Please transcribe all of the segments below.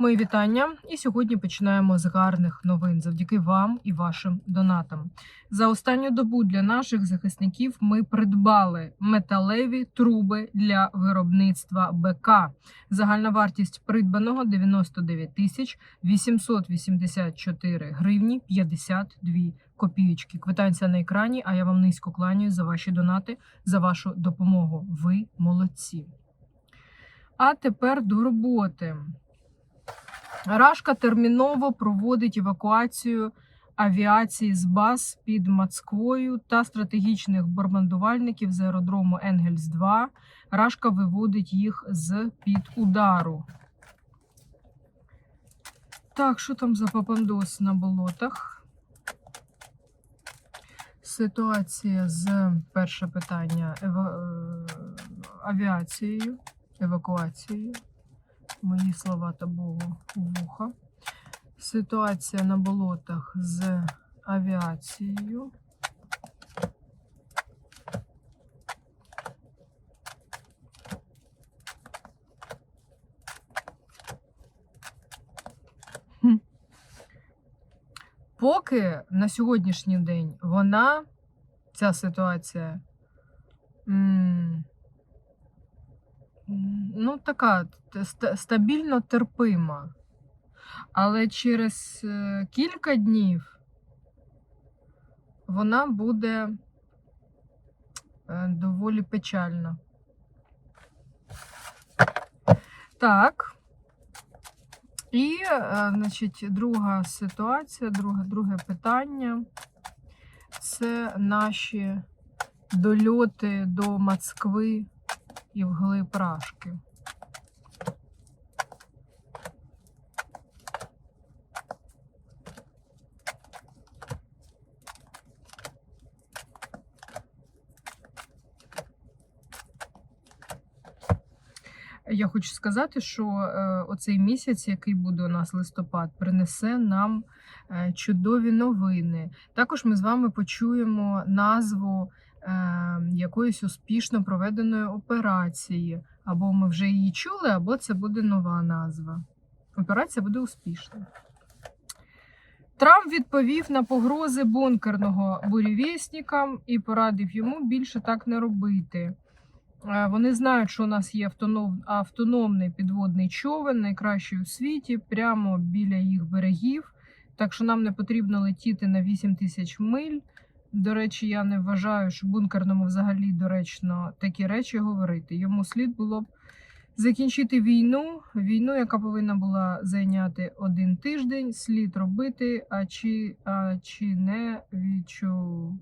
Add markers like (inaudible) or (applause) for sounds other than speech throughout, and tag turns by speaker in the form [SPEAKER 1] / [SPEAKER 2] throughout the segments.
[SPEAKER 1] Мої вітання. І сьогодні починаємо з гарних новин завдяки вам і вашим донатам. За останню добу для наших захисників ми придбали металеві труби для виробництва БК. Загальна вартість придбаного 99 тисяч 884 гривні 52 копійочки. Квитанція на екрані. А я вам низько кланяю за ваші донати, за вашу допомогу. Ви молодці. А тепер до роботи. Рашка терміново проводить евакуацію авіації з баз під Москвою та стратегічних бомбардувальників з аеродрому Енгельс 2. Рашка виводить їх з під удару. Так, що там за папандос на болотах? Ситуація з перше питання ева... е, авіацією, евакуацією. Мої слова та Богу у вуха. Ситуація на болотах з авіацією. Поки на сьогоднішній день вона, ця ситуація, ну, така стабільно терпима. Але через е, кілька днів вона буде е, доволі печальна. Так. І, е, значить, друга ситуація, друге, друге питання це наші дольоти до Москви і вглиб Рашки. Я хочу сказати, що е, оцей місяць, який буде у нас листопад, принесе нам е, чудові новини. Також ми з вами почуємо назву якоїсь успішно проведеної операції. Або ми вже її чули, або це буде нова назва. Операція буде успішна. Трамп відповів на погрози бункерного бурєвєснікам і порадив йому більше так не робити. Е, Вони знають, що у нас є автоном, автономний підводний човен, найкращий у світі, прямо біля їх берегів. Так що нам не потрібно летіти на 8 тисяч миль. До речі, я не вважаю, що бункерному взагалі доречно такі речі говорити. Йому слід було б закінчити війну, війну, яка повинна була зайняти один тиждень, слід робити, а чи, а чи не відчув.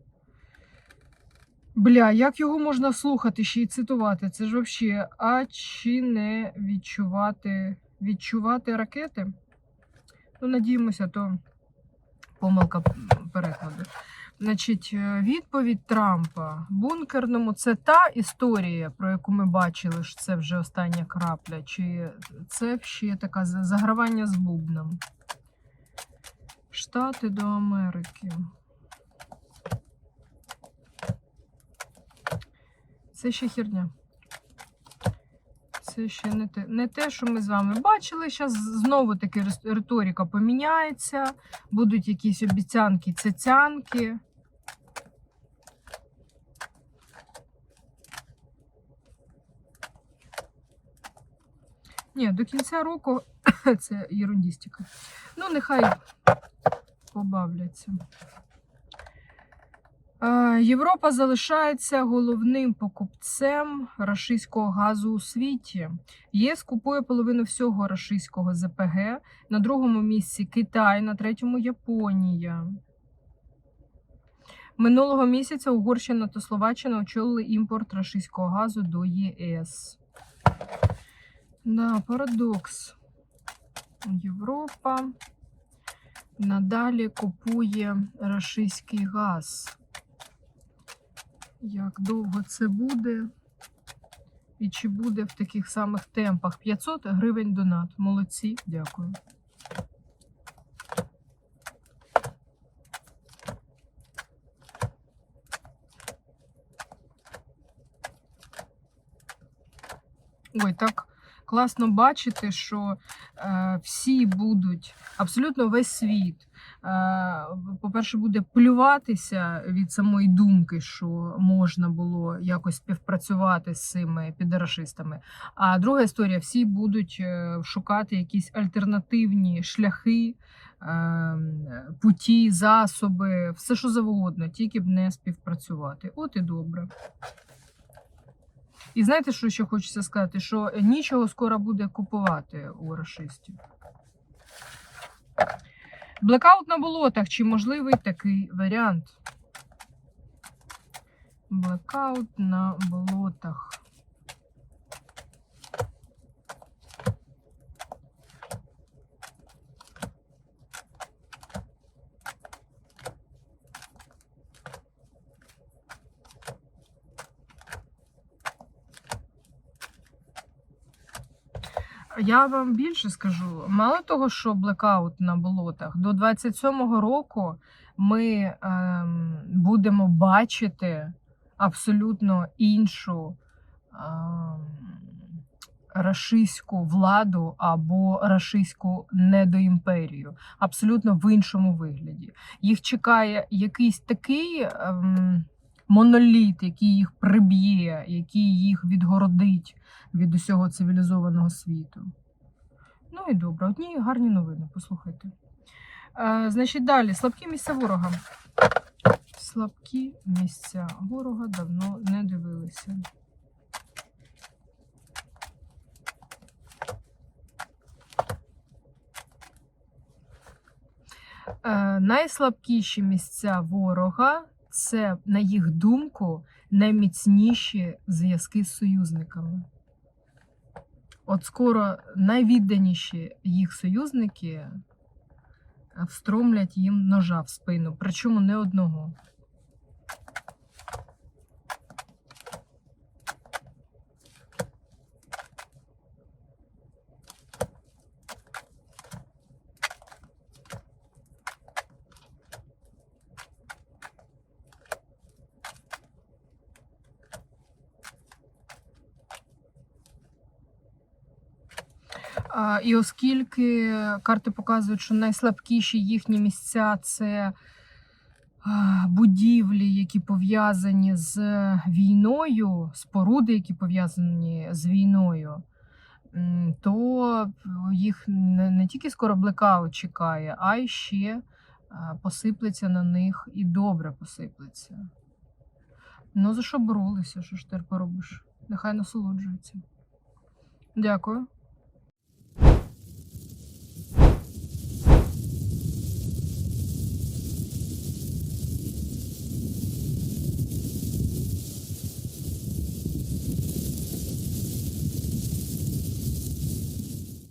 [SPEAKER 1] Бля, як його можна слухати ще й цитувати? Це ж взагалі, а чи не відчувати відчувати ракети? Ну, надіємося, то помилка перекладу. Значить, е, відповідь Трампа бункерному це та історія, про яку ми бачили, що це вже остання крапля, чи це ще таке загравання з бубном? Штати до Америки. Це ще херня. Це ще не те, не те, що ми з вами бачили. Зараз знову таки риторика поміняється, будуть якісь обіцянки, цяцянки. Ні, до кінця року (coughs) це ерундістика. Ну, нехай побавляться. Європа залишається головним покупцем рашистського газу у світі. ЄС купує половину всього рашистського ЗПГ. На другому місці Китай, на третьому Японія. Минулого місяця Угорщина та Словаччина очолили імпорт рашистського газу до ЄС. Да, парадокс. Європа надалі купує рашистський газ. Як довго це буде? І чи буде в таких самих темпах? 500 гривень донат. Молодці, дякую. Ой, так класно бачити, що е, всі будуть, абсолютно весь світ, е, по-перше, буде плюватися від самої думки, що можна було якось співпрацювати з цими підарашистами. А друга історія: всі будуть е, шукати якісь альтернативні шляхи, е, путі, засоби, все що завгодно, тільки б не співпрацювати. От і добре. І знаєте, що ще хочеться сказати? Що нічого скоро буде купувати у расистів. Блекаут на болотах. Чи можливий такий варіант? Блекаут на болотах. Я вам більше скажу. Мало того, що блекаут на болотах, до 27-го року ми ем, будемо бачити абсолютно іншу ем, рашистську владу або рашистську недоімперію. Абсолютно в іншому вигляді. Їх чекає якийсь такий. Ем, Моноліт, який їх приб'є, який їх відгородить від усього цивілізованого світу. Ну і добре, одні гарні новини, послухайте. Е, значить, далі слабкі місця ворога. Слабкі місця ворога давно не дивилися. Е, найслабкіші місця ворога це, на їх думку, найміцніші зв'язки з союзниками. От скоро найвідданіші їх союзники встромлять їм ножа в спину, причому не одного. І оскільки карти показують, що найслабкіші їхні місця це будівлі, які пов'язані з війною, споруди, які пов'язані з війною, то їх не, тільки скоро блекаут чекає, а й ще посиплеться на них і добре посиплеться. Ну, за що боролися? Що ж тепер поробиш? Нехай насолоджуються. Дякую.